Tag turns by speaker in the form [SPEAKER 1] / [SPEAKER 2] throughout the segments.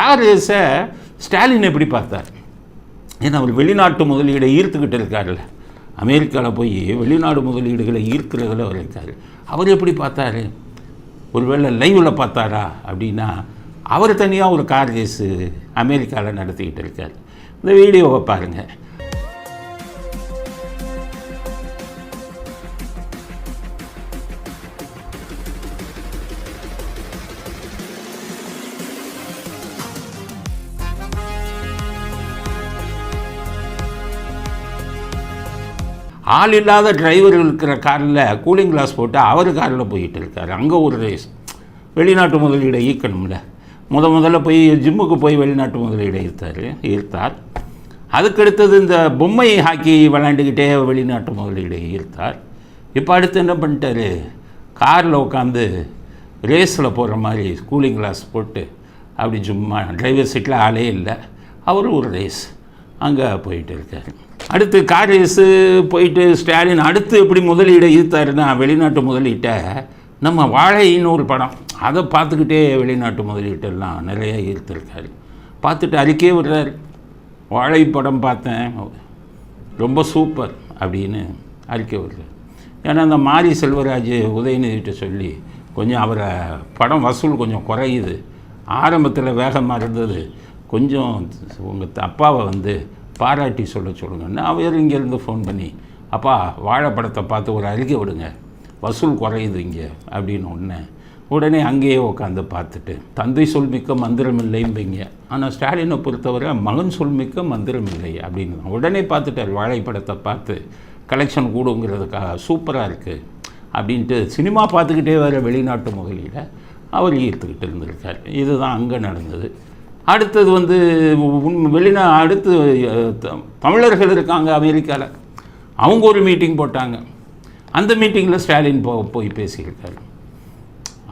[SPEAKER 1] Car Stalin எப்படி பார்த்தார்? ஏன்னா அவர் வெளிநாட்டு முதலீடை ஈர்த்துக்கிட்டு இருக்காருல்ல. அமெரிக்காவில் போய் வெளிநாடு முதலீடுகளை ஈர்க்கிறதுல அவர் இருக்கார். அவர் எப்படி பார்த்தாரு? ஒருவேளை லைவில் பார்த்தாரா? அப்படின்னா அவர் தனியாக ஒரு கார் ரேஸு அமெரிக்காவில் நடத்திக்கிட்டு இருக்கார். இந்த வீடியோவை பாருங்கள் ஆள் இல்லாத டிரைவர் இருக்கிற காரில் கூலிங் கிளாஸ் போட்டு அவர் காரில் போயிட்டு இருக்கார். அங்கே ஒரு ரேஸ் வெளிநாட்டு முதலீடை ஈர்க்கணும்ல முத முதல்ல போய் ஜிம்முக்கு போய் வெளிநாட்டு முதலீடை ஈர்த்தார் ஈர்த்தார். அதுக்கடுத்தது இந்த பொம்மை ஹாக்கி விளையாண்டுக்கிட்டே வெளிநாட்டு முதலீடை ஈர்த்தார். இப்போ அடுத்து என்ன பண்ணிட்டாரு? காரில் உட்காந்து ரேஸில் போகிற மாதிரி கூலிங் கிளாஸ் போட்டு அப்படி சும்மா டிரைவர் சீட்டில் ஆளே இல்லை. அவரும் ஒரு ரேஸ் அங்கே போயிட்டு இருக்கார். அடுத்து கார் ரேஸு போயிட்டு ஸ்டாலின் அடுத்து எப்படி முதலீடை ஈர்த்தாருன்னா வெளிநாட்டு முதலீட்டை நம்ம வாழைன்னு ஒரு படம். அதை பார்த்துக்கிட்டே வெளிநாட்டு முதலீட்டெல்லாம் நிறைய ஈர்த்திருக்காரு. பார்த்துட்டு அறிக்கையே விடுறாரு. வாழை படம் பார்த்தேன். ரொம்ப சூப்பர் அப்படின்னு அறிக்கை விடுறாரு. ஏன்னா அந்த மாரி செல்வராஜ் உதயநிதிகிட்ட சொல்லி கொஞ்சம் அவரை படம் வசூல் கொஞ்சம் குறையுது. ஆரம்பத்தில் வேகமாக இருந்தது. கொஞ்சம் உங்கள் அப்பாவை வந்து பாராட்டி சொல்ல சொல்லுங்கன்னு அவர் இங்கேருந்து ஃபோன் பண்ணி அப்பா வாழைப்படத்தை பார்த்து ஒரு அறிக்கை விடுங்க. வசூல் குறையுது இங்கே அப்படின்னு ஒன்று உடனே அங்கேயே உட்காந்து பார்த்துட்டு தந்தை சொல் மிக்க மந்திரம் இல்லைம்பிங்க. ஆனால் ஸ்டாலினை பொறுத்தவரை மகன் சொல் மிக்க மந்திரம் இல்லை அப்படின்னு உடனே பார்த்துட்டார். வாழைப்படத்தை பார்த்து கலெக்ஷன் கூடுங்கிறதுக்காக சூப்பராக இருக்குது அப்படின்ட்டு சினிமா பார்த்துக்கிட்டே வர வெளிநாட்டு முதலீட அவர் ஈர்த்துக்கிட்டு இருந்திருக்கார். இதுதான் அங்கே நடந்தது. அடுத்தது வந்து வெளிநா அடுத்து தமிழர்கள் இருக்காங்க அமெரிக்காவில் அவங்க ஒரு மீட்டிங் போட்டாங்க. அந்த மீட்டிங்கில் ஸ்டாலின் போ போய் பேசியிருக்காரு.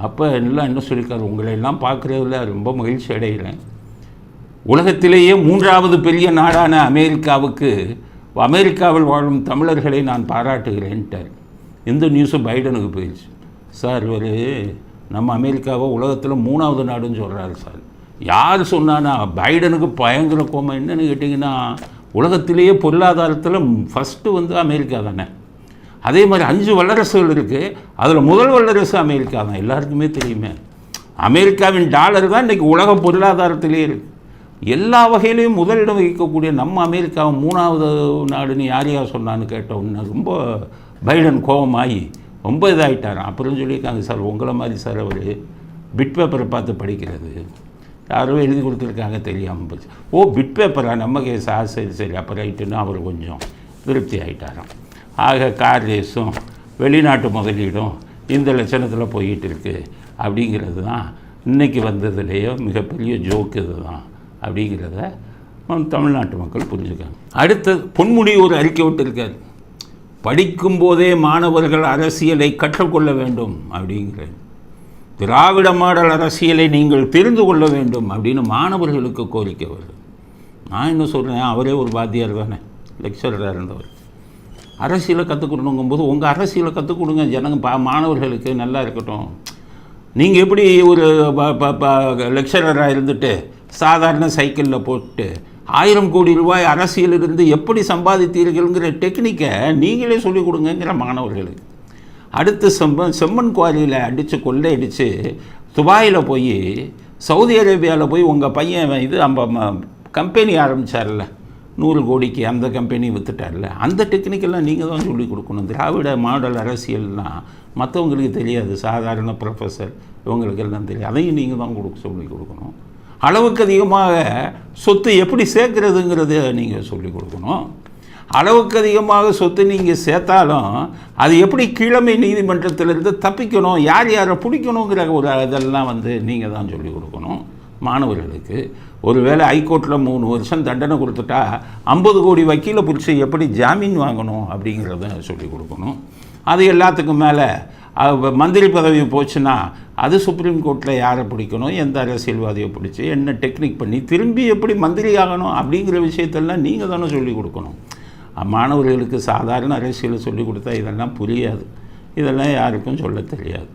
[SPEAKER 1] அப்போ எல்லாம் என்ன சொல்லியிருக்காரு? உங்களை எல்லாம் பார்க்குறதுல ரொம்ப மகிழ்ச்சி அடைகிறேன். உலகத்திலேயே மூன்றாவது பெரிய நாடான அமெரிக்காவுக்கு அமெரிக்காவில் வாழும் தமிழர்களை நான் பாராட்டுகிறேன்ட்டார். இந்த நியூஸும் பைடனுக்கு போயிடுச்சு. சார் இவர் நம்ம அமெரிக்காவை உலகத்தில் மூணாவது நாடுன்னு சொல்கிறாரு சார். யார் சொன்னானா பைடனுக்கு பயங்கர கோமம் என்னன்னு கேட்டிங்கன்னா உலகத்திலேயே பொருளாதாரத்தில் ஃபஸ்ட்டு வந்து அமெரிக்கா தானே. அதே மாதிரி அஞ்சு வல்லரசுகள் இருக்குது அதில் முதல் வல்லரசு அமெரிக்கா தான். எல்லாருக்குமே தெரியுமே. அமெரிக்காவின் டாலர் தான் இன்றைக்கி உலக பொருளாதாரத்திலே இருக்குது எல்லா வகையிலையும் முதலிடம் வகிக்கக்கூடிய நம்ம அமெரிக்காவை மூணாவது நாடுன்னு யார் யார் சொன்னான்னு கேட்ட ரொம்ப பைடன் கோபமாகி ரொம்ப இதாகிட்டாராம் அப்புறம் சொல்லியிருக்காங்க சார் உங்களை மாதிரி சார் அவர் பிட் பேப்பரை பார்த்து படிக்கிறது. யாரோ எழுதி கொடுத்துருக்காங்க தெரியாமல் போச்சு. ஓ பிட் பேப்பரா நம்ம கேஸா சரி சரி அப்போ ரைட்டுன்னு அவர் கொஞ்சம் திருப்தி ஆகிட்டாராம் ஆக கார் ரேஸும் வெளிநாட்டு முதலீடும் இந்த லட்சணத்தில் போயிட்டு இருக்கு அப்படிங்கிறது தான் இன்றைக்கி வந்ததுலேயே மிகப்பெரிய ஜோக்கு இது தான் அப்படிங்கிறத தமிழ்நாட்டு மக்கள் புரிஞ்சுக்காங்க. அடுத்து பொன்முடி ஒரு அறிக்கை விட்டுருக்கார். படிக்கும்போதே மாணவர்கள் அரசியலை கற்றுக்கொள்ள வேண்டும் அப்படிங்கிறார் திராவிட மாடல் அரசியலை நீங்கள் தெரிந்து கொள்ள வேண்டும் அப்படின்னு மாணவர்களுக்கு கோரிக்கை வருது. நான் என்ன சொல்கிறேன் அவரே ஒரு வாத்தியார் தானே லெக்சரராக இருந்தவர். அரசியலை கற்றுக்கணுங்கும்போது உங்கள் அரசியலை கற்றுக் கொடுங்க. ஜனங்க பா மாணவர்களுக்கு நல்லா இருக்கட்டும். நீங்கள் எப்படி ஒரு லெக்சரராக இருந்துட்டு சாதாரண சைக்கிளில் போட்டு ஆயிரம் கோடி ரூபாய் அரசியலிருந்து எப்படி சம்பாதித்தீர்கள்ங்கிற டெக்னிக்கை நீங்களே சொல்லிக் கொடுங்கங்கிற மாணவர்களுக்கு. அடுத்து செம்மன் செம்மன் குவாரியில் அடித்து கொள்ளை அடித்து துபாயில் போய் சவுதி அரேபியாவில் போய் உங்கள் பையன் இது நம்ம கம்பெனி ஆரம்பித்தார்ல நூறு கோடிக்கு அந்த கம்பெனி விற்றுட்டார்ல அந்த டெக்னிக்கெல்லாம் நீங்கள் தான் சொல்லிக் கொடுக்கணும். திராவிட மாடல் அரசியல்லாம் மற்றவங்களுக்கு தெரியாது. சாதாரண ப்ரொஃபஸர் இவங்களுக்கெல்லாம் தெரியாது. அதையும் நீங்கள் தான் கொடுக்க சொல்லிக் கொடுக்கணும். அளவுக்கு அதிகமாக சொத்து எப்படி சேர்க்கறதுங்கிறத நீங்கள் சொல்லிக் கொடுக்கணும். அளவுக்கு அதிகமாக சொத்து நீங்கள் சேர்த்தாலும் அது எப்படி கீழமை நீதிமன்றத்திலிருந்து தப்பிக்கணும் யார் யாரை பிடிக்கணுங்கிற ஒரு இதெல்லாம் வந்து நீங்கள் தான் சொல்லிக் கொடுக்கணும். மாணவர்களுக்கு ஒருவேளை ஹைகோர்ட்டில் மூணு வருஷம் தண்டனை கொடுத்துட்டா ஐம்பது கோடி வக்கீலை பிடிச்சி எப்படி ஜாமீன் வாங்கணும் அப்படிங்கிறத சொல்லிக் கொடுக்கணும். அது எல்லாத்துக்கும் மேலே மந்திரி பதவி போச்சுன்னா அது சுப்ரீம் கோர்ட்டில் யாரை பிடிக்கணும் எந்த அரசியல்வாதியை பிடிச்சி என்ன டெக்னிக் பண்ணி திரும்பி எப்படி மந்திரி ஆகணும் அப்படிங்கிற விஷயத்தெல்லாம் நீங்கள் தானே சொல்லிக் கொடுக்கணும். மாணவர்களுக்கு சாதாரண அரசியலை சொல்லிக் கொடுத்தா இதெல்லாம் புரியாது. இதெல்லாம் யாருக்கும் சொல்ல தெரியாது.